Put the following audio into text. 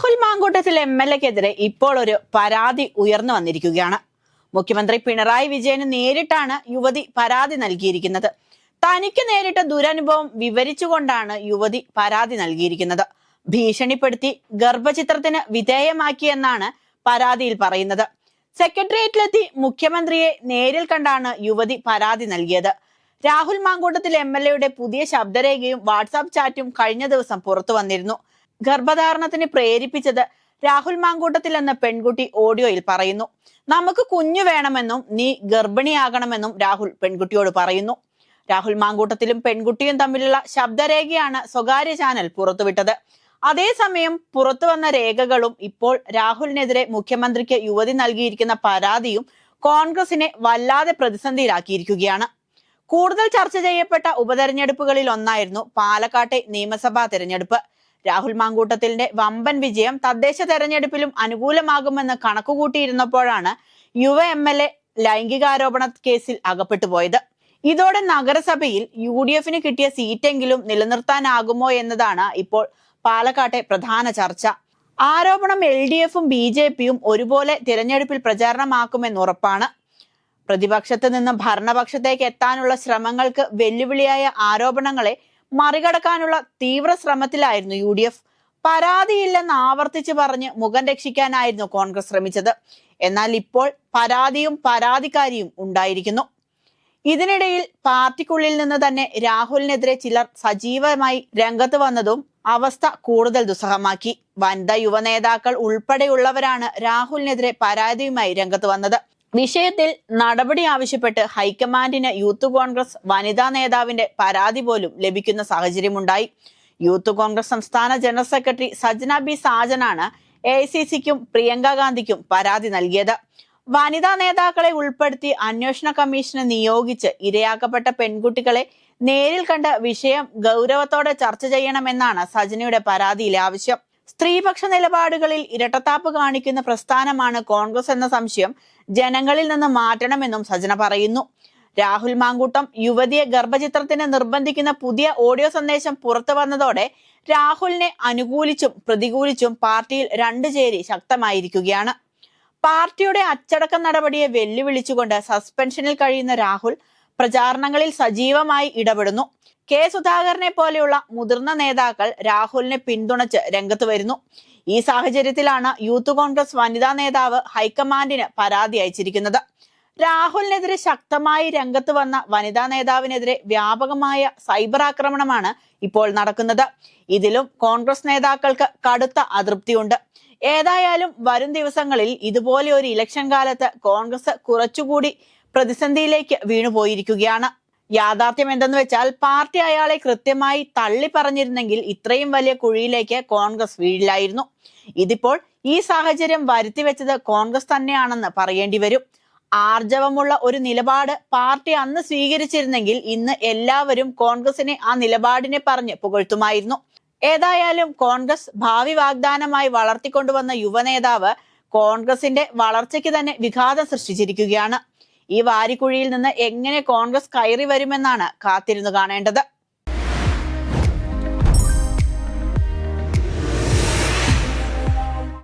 Rahul Mamkootathil M L എക്കെതിരെ ഇപ്പോൾ ഒരു പരാതി ഉയർന്നു വന്നിരിക്കുകയാണ്. മുഖ്യമന്ത്രി പിണറായി വിജയന് നേരിട്ടാണ് യുവതി പരാതി നൽകിയിരിക്കുന്നത്. തനിക്ക് നേരിട്ട ദുരനുഭവം വിവരിച്ചുകൊണ്ടാണ് യുവതി പരാതി നൽകിയിരിക്കുന്നത്. ഭീഷണിപ്പെടുത്തി ഗർഭചിത്രത്തിന് വിധേയമാക്കിയെന്നാണ് പരാതിയിൽ പറയുന്നത്. സെക്രട്ടേറിയറ്റിലെത്തി മുഖ്യമന്ത്രിയെ നേരിൽ കണ്ടാണ് യുവതി പരാതി നൽകിയത്. രാഹുൽ മാങ്കൂട്ടത്തിൽ എം എൽ എയുടെ പുതിയ ശബ്ദരേഖയും വാട്സാപ്പ് ചാറ്റും കഴിഞ്ഞ ദിവസം പുറത്തു വന്നിരുന്നു. ഗർഭധാരണത്തിന് പ്രേരിപ്പിച്ചത് രാഹുൽ മാങ്കൂട്ടത്തിൽ എന്ന പെൺകുട്ടി ഓഡിയോയിൽ പറയുന്നു. നമുക്ക് കുഞ്ഞു വേണമെന്നും നീ ഗർഭിണിയാകണമെന്നും രാഹുൽ പെൺകുട്ടിയോട് പറയുന്നു. രാഹുൽ മാങ്കൂട്ടത്തിലും പെൺകുട്ടിയും തമ്മിലുള്ള ശബ്ദരേഖയാണ് സ്വകാര്യ ചാനൽ പുറത്തുവിട്ടത്. അതേസമയം പുറത്തു വന്ന രേഖകളും ഇപ്പോൾ രാഹുലിനെതിരെ മുഖ്യമന്ത്രിക്ക് യുവതി നൽകിയിരിക്കുന്ന പരാതിയും കോൺഗ്രസിനെ വല്ലാതെ പ്രതിസന്ധിയിലാക്കിയിരിക്കുകയാണ്. കൂടുതൽ ചർച്ച ചെയ്യപ്പെട്ട ഉപതെരഞ്ഞെടുപ്പുകളിൽ ഒന്നായിരുന്നു പാലക്കാട്ടെ നിയമസഭാ തെരഞ്ഞെടുപ്പ്. രാഹുൽ മാങ്കൂട്ടത്തിന്റെ വമ്പൻ വിജയം തദ്ദേശ തെരഞ്ഞെടുപ്പിലും അനുകൂലമാകുമെന്ന് കണക്കുകൂട്ടിയിരുന്നപ്പോഴാണ് യുവ എം എൽ എ ലൈംഗികാരോപണ കേസിൽ അകപ്പെട്ടു പോയത്. ഇതോടെ നഗരസഭയിൽ യു ഡി എഫിന് കിട്ടിയ സീറ്റെങ്കിലും നിലനിർത്താനാകുമോ എന്നതാണ് ഇപ്പോൾ പാലക്കാട്ടെ പ്രധാന ചർച്ച. ആരോപണം എൽ ഡി എഫും ബി ജെ പിയും ഒരുപോലെ തിരഞ്ഞെടുപ്പിൽ പ്രചാരണമാക്കുമെന്ന് ഉറപ്പാണ്. പ്രതിപക്ഷത്ത് നിന്ന് ഭരണപക്ഷത്തേക്ക് എത്താനുള്ള ശ്രമങ്ങൾക്ക് വെല്ലുവിളിയായ ആരോപണങ്ങളെ മറികടക്കാനുള്ള തീവ്ര ശ്രമത്തിലായിരുന്നു യു ഡി എഫ്. പരാതിയില്ലെന്ന് ആവർത്തിച്ച് പറഞ്ഞ് മുഖം രക്ഷിക്കാനായിരുന്നു കോൺഗ്രസ് ശ്രമിച്ചത്. എന്നാൽ ഇപ്പോൾ പരാതിയും പരാതിക്കാരിയും ഉണ്ടായിരിക്കുന്നു. ഇതിനിടയിൽ പാർട്ടിക്കുള്ളിൽ നിന്ന് തന്നെ രാഹുലിനെതിരെ ചിലർ സജീവമായി രംഗത്ത് വന്നതും അവസ്ഥ കൂടുതൽ ദുസ്സഹമാക്കി. വനിതാ യുവനേതാക്കൾ ഉൾപ്പെടെയുള്ളവരാണ് രാഹുലിനെതിരെ പരാതിയുമായി രംഗത്ത് വന്നത്. വിഷയത്തിൽ നടപടി ആവശ്യപ്പെട്ട് ഹൈക്കമാൻഡിന് യൂത്ത് കോൺഗ്രസ് വനിതാ നേതാവിന്റെ പരാതി പോലും ലഭിക്കുന്ന സാഹചര്യമുണ്ടായി. യൂത്ത് കോൺഗ്രസ് സംസ്ഥാന ജനറൽ സെക്രട്ടറി സജ്ന ബി സാജനാണ് എ സി സിക്കും പ്രിയങ്ക ഗാന്ധിക്കും പരാതി നൽകിയത്. വനിതാ നേതാക്കളെ ഉൾപ്പെടുത്തി അന്വേഷണ കമ്മീഷനെ നിയോഗിച്ച് ഇരയാക്കപ്പെട്ട പെൺകുട്ടികളെ നേരിൽ കണ്ട വിഷയം ഗൗരവത്തോടെ ചർച്ച ചെയ്യണമെന്നാണ് സജനയുടെ പരാതിയിലെ ആവശ്യം. സ്ത്രീപക്ഷ നിലപാടുകളിൽ ഇരട്ടത്താപ്പ് കാണിക്കുന്ന പ്രസ്ഥാനമാണ് കോൺഗ്രസ് എന്ന സംശയം ജനങ്ങളിൽ നിന്ന് മാറ്റണമെന്നും സജന പറയുന്നു. രാഹുൽ മാങ്കൂട്ടം യുവതിയെ ഗർഭചിത്രത്തിന് നിർബന്ധിക്കുന്ന പുതിയ ഓഡിയോ സന്ദേശം പുറത്തു വന്നതോടെ രാഹുലിനെ അനുകൂലിച്ചും പ്രതികൂലിച്ചും പാർട്ടിയിൽ രണ്ടു ചേരി ശക്തമായിരിക്കുകയാണ്. പാർട്ടിയുടെ അച്ചടക്ക നടപടിയെ വെല്ലുവിളിച്ചുകൊണ്ട് സസ്പെൻഷനിൽ കഴിയുന്ന രാഹുൽ പ്രചാരണങ്ങളിൽ സജീവമായി ഇടപെടുന്നു. കെ. സുധാകരനെ പോലെയുള്ള മുതിർന്ന നേതാക്കൾ രാഹുലിനെ പിന്തുണച്ച് രംഗത്ത് വരുന്നു. ഈ സാഹചര്യത്തിലാണ് യൂത്ത് കോൺഗ്രസ് വനിതാ നേതാവ് ഹൈക്കമാൻഡിന് പരാതി അയച്ചിരിക്കുന്നത്. രാഹുലിനെതിരെ ശക്തമായി രംഗത്ത് വന്ന വനിതാ നേതാവിനെതിരെ വ്യാപകമായ സൈബർ ആക്രമണമാണ് ഇപ്പോൾ നടക്കുന്നത്. ഇതിലും കോൺഗ്രസ് നേതാക്കൾക്ക് കടുത്ത അതൃപ്തിയുണ്ട്. ഏതായാലും വരും ദിവസങ്ങളിൽ ഇതുപോലെ ഒരു ഇലക്ഷൻ കാലത്ത് കോൺഗ്രസ് കുറച്ചുകൂടി പ്രതിസന്ധിയിലേക്ക് വീണുപോയിരിക്കുകയാണ്. യാഥാർത്ഥ്യം എന്തെന്ന് വെച്ചാൽ പാർട്ടി അയാളെ കൃത്യമായി തള്ളി പറഞ്ഞിരുന്നെങ്കിൽ ഇത്രയും വലിയ കുഴിയിലേക്ക് കോൺഗ്രസ് വീഴില്ലായിരുന്നു. ഇതിപ്പോൾ ഈ സാഹചര്യം വരുത്തി വെച്ചത് കോൺഗ്രസ് തന്നെയാണെന്ന് പറയേണ്ടി വരും. ആർജവമുള്ള ഒരു നിലപാട് പാർട്ടി അന്ന് സ്വീകരിച്ചിരുന്നെങ്കിൽ ഇന്ന് എല്ലാവരും കോൺഗ്രസിനെ ആ നിലപാടിനെ പറഞ്ഞ് പുകഴ്ത്തുമായിരുന്നു. ഏതായാലും കോൺഗ്രസ് ഭാവി വാഗ്ദാനമായി വളർത്തിക്കൊണ്ടുവന്ന യുവനേതാവ് കോൺഗ്രസിന്റെ വളർച്ചയ്ക്ക് തന്നെ വിഘാതം സൃഷ്ടിച്ചിരിക്കുകയാണ്. ഈ വാരിക്കുഴിയിൽ നിന്ന് എങ്ങനെ കോൺഗ്രസ് കയറി വരുമെന്നാണ് കാത്തിരുന്നു കാണേണ്ടത്.